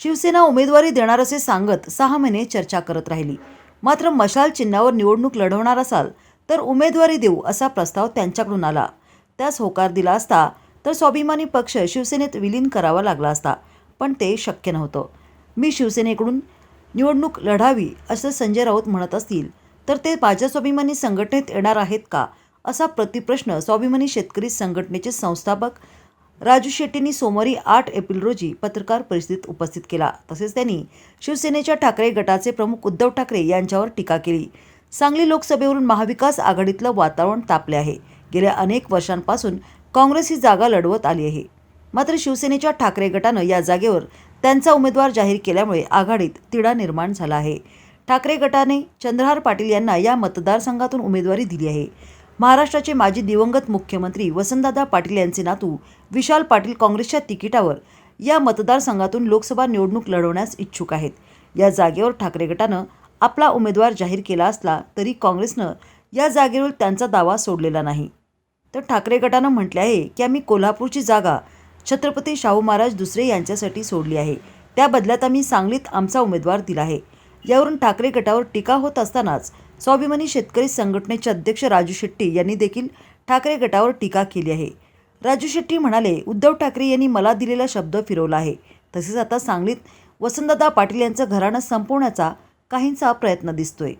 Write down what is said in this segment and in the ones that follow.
शिवसेना उमेदवारी देणार असे सांगत सहा महिने चर्चा करत राहिली. मात्र मशाल चिन्हावर निवडणूक लढवणार असाल तर उमेदवारी देऊ असा प्रस्ताव त्यांच्याकडून आला. त्यास होकार दिला असता तर स्वाभिमानी पक्ष शिवसेनेत विलीन करावा लागला असता पण ते शक्य नव्हतं. मी शिवसेनेकडून निवडणूक लढावी असं संजय राऊत म्हणत असतील तर ते माझ्या स्वाभिमानी संघटनेत येणार आहेत का असा प्रतिप्रश्न स्वाभिमानी शेतकरी संघटनेचे संस्थापक राजू शेट्टींनी सोमवारी आठ एप्रिल रोजी पत्रकार परिषदेत उपस्थित केला. तसेच त्यांनी शिवसेनेच्या ठाकरे गटाचे प्रमुख उद्धव ठाकरे यांच्यावर टीका केली. सांगली लोकसभेवरून महाविकास आघाडीतलं वातावरण तापले आहे. गेल्या अनेक वर्षांपासून काँग्रेस ही जागा लढवत आली आहे. मात्र शिवसेनेच्या ठाकरे गटानं या जागेवर त्यांचा उमेदवार जाहीर केल्यामुळे आघाडीत तिढा निर्माण झाला आहे. ठाकरे गटाने चंद्रहार पाटील यांना या मतदारसंघातून उमेदवारी दिली आहे. महाराष्ट्राचे माजी दिवंगत मुख्यमंत्री वसंतदादा पाटील यांचे नातू विशाल पाटील काँग्रेसच्या तिकिटावर या मतदारसंघातून लोकसभा निवडणूक लढवण्यास इच्छुक आहेत. या जागेवर ठाकरे गटानं आपला उमेदवार जाहीर केला असला तरी काँग्रेसनं या जागेवर त्यांचा दावा सोडलेला नाही. तर ठाकरे गटानं म्हटले आहे की आम्ही कोल्हापूरची जागा छत्रपती शाहू महाराज दुसरे यांच्यासाठी सोडली आहे. त्या बदल्यात आम्ही सांगलीत आमचा उमेदवार दिला आहे. यावरून ठाकरे गटावर टीका होत असतानाच स्वाभिमानी शेतकरी संघटनेचे अध्यक्ष राजू शेट्टी यांनी देखील ठाकरे गटावर टीका केली आहे. राजू शेट्टी म्हणाले उद्धव ठाकरे यांनी मला दिलेला शब्द फिरवला आहे. तसेच आता सांगलीत वसंतदादा पाटील यांचं घराणं संपवण्याचा काहींचा प्रयत्न दिसतोय.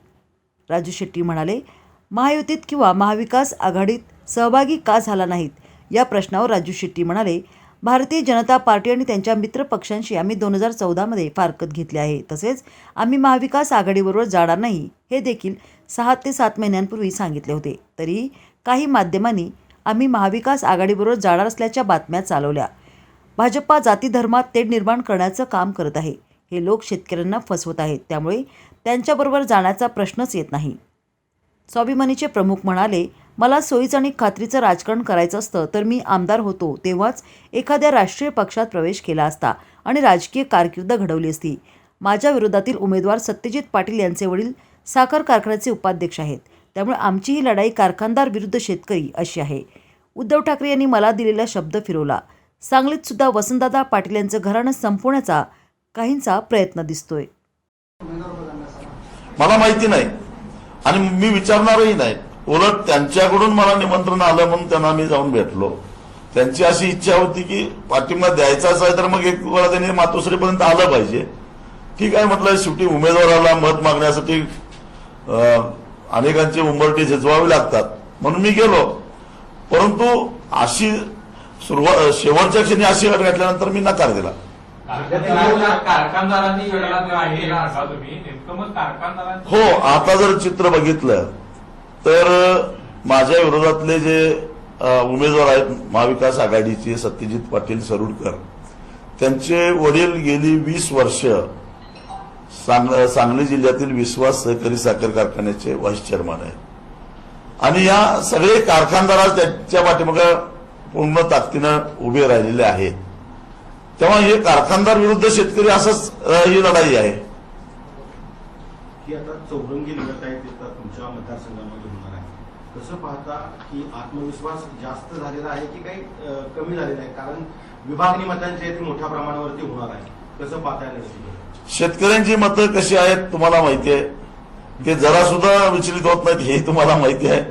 राजू शेट्टी म्हणाले महायुतीत किंवा महाविकास आघाडीत सहभागी का झाला नाहीत? या प्रश्नावर राजू शेट्टी म्हणाले भारतीय जनता पार्टी आणि त्यांच्या मित्र पक्षांशी आम्ही दोन हजार चौदामध्ये फारकत घेतली आहे. तसेच आम्ही महाविकास आघाडीबरोबर जाणार नाही हे देखील सहा ते सात महिन्यांपूर्वी सांगितले होते. तरी काही माध्यमांनी आम्ही महाविकास आघाडीबरोबर जाणार असल्याच्या बातम्या चालवल्या. भाजपा जाती धर्मात तेढ निर्माण करण्याचं काम करत आहे. हे लोक शेतकऱ्यांना फसवत आहेत. त्यामुळे त्यांच्याबरोबर जाण्याचा प्रश्नच येत नाही. स्वाभिमानीचे प्रमुख म्हणाले मला सोयीचं आणि खात्रीचं राजकारण करायचं असतं तर मी आमदार होतो तेव्हाच एखाद्या राष्ट्रीय पक्षात प्रवेश केला असता आणि राजकीय कारकीर्द घडवली असती. माझ्या विरोधातील उमेदवार सत्यजित पाटील यांचे वडील साखर कारखान्याचे उपाध्यक्ष आहेत. त्यामुळे आमची ही लढाई कारखानदार विरुद्ध शेतकरी अशी आहे. उद्धव ठाकरे यांनी मला दिलेला शब्द फिरवला. सांगलीत सुद्धा वसंतदादा पाटील यांचं घराणं संपवण्याचा काहींचा प्रयत्न दिसतोय. मला माहिती नाही आणि मी विचारणारही नाही. उलट त्यांच्याकडून मला निमंत्रण आलं म्हणून त्यांना मी जाऊन भेटलो. त्यांची अशी इच्छा होती की पाठिंबा द्यायचाच आहे तर मग एक वेळा त्यांनी मातोश्रीपर्यंत आलं पाहिजे. ठीक आहे म्हटलं शेवटी उमेदवाराला मत मागण्यासाठी अनेकांची उंबरटी झिजवावी लागतात. म्हणून मी गेलो. परंतु अशी सुरुवात शेवटच्या क्षणी अशी अट घातल्यानंतर मी नकार दिला. हो आता जर चित्र बघितलं तर माझ्या विरोधातले जे उमेदवार आहेत महाविकास आघाडीचे सत्यजित पाटील सरुडकर त्यांचे वडील गेली वीस वर्ष सांग- सांगली जिल्ह्यातील विश्वास सहकारी साखर कारखान्याचे व्हाईस चेअरमन आहेत. आणि या सगळे कारखानदार आज त्यांच्या पाठीमागे पूर्ण ताकदीनं उभे राहिलेले आहेत. तेव्हा हे कारखानदार विरुद्ध शेतकरी असंच ही लढाई आहे. की आता चौरंगी लढत आहे ते तर तुमच्या मतदारसंघामध्ये होणार आहे. कसं पाहता की आत्मविश्वास जास्त झालेला आहे की काही कमी झालेला आहे? कारण विभागणी मतांची आहे ती मोठ्या प्रमाणावरती होणार आहे. कसं पाहता येईल शेतकऱ्यांची मतं कशी आहेत तुम्हाला माहिती आहे. ते जरा सुद्धा विचलित होत नाहीत हे तुम्हाला माहिती आहे.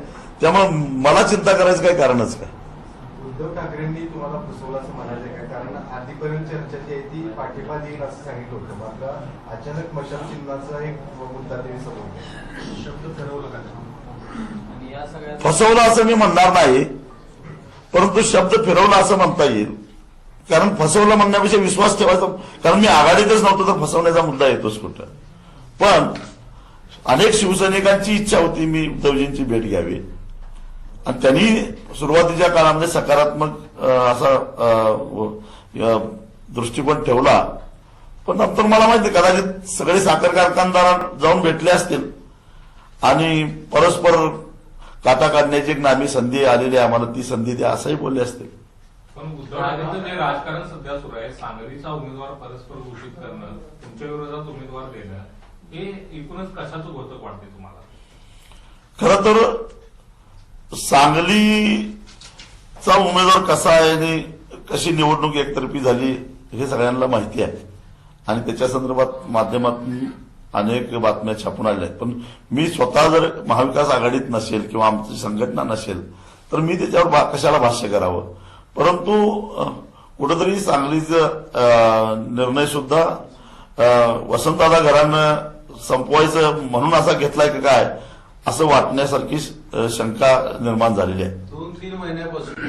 त्यामुळे मला चिंता करायचं काही कारणच काय उद्धव ठाकरेंनी तुम्हाला फसवलं असं म्हणायचं काय आधीपर्यंत चर्चा जी आहे ती पाठिंबा देईल असं सांगितलं होतं मात्र अचानक मशाल चिन्हाचा एक मुद्दा त्यांनी समोर. शब्द ठरवलं का त्यांनी? आणि या सगळ्या फसवलं असं मी म्हणणार नाही परंतु शब्द फिरवला असं म्हणता येईल कारण फसवलं म्हणण्यापेक्षा विश्वास ठेवायचा कारण मी आघाडीतच नव्हतो तर फसवण्याचा मुद्दा येतोच कुठं पण अनेक शिवसैनिकांची इच्छा होती मी उद्धवजींची भेट घ्यावी आणि त्यांनी सुरुवातीच्या काळामध्ये सकारात्मक असा दृष्टिकोन ठेवला. पण नंतर मला माहिती कदाचित सगळे साखर कारखानदार जाऊन भेटले असतील. आणि परस्पर काटा काढण्याची एक नामी संधी आलेली आहे आम्हाला ती संधी द्या असंही बोलले असतील. पण उद्धव ठाकरेंचं जे राजकारण सध्या सुरू आहे सांगलीचा उमेदवार परस्पर घोषित करणं तुमच्या विरोधात उमेदवार देणं हे एकूणच कशाचं घोतक वाटते तुम्हाला? खर तर सांगलीचा उमेदवार कसा आहे आणि कशी निवडणूक एकतर्फी झाली हे सगळ्यांना माहिती आहे. आणि त्याच्या संदर्भात माध्यमातून अनेक बातम्या छापून आल्या आहेत. पण मी स्वतः जर महाविकास आघाडीत नसेल किंवा आमची संघटना नसेल तर मी त्याच्यावर भा- कशाला भाष्य करावं? परंतु कुठंतरी सांगलीचं निर्णय सुद्धा वसंतदादा घरानं संपवायचं म्हणून असा घेतलाय का काय असं वाटण्यासारखी शंका निर्माण झालेली आहे. दोन तीन महिन्यापासून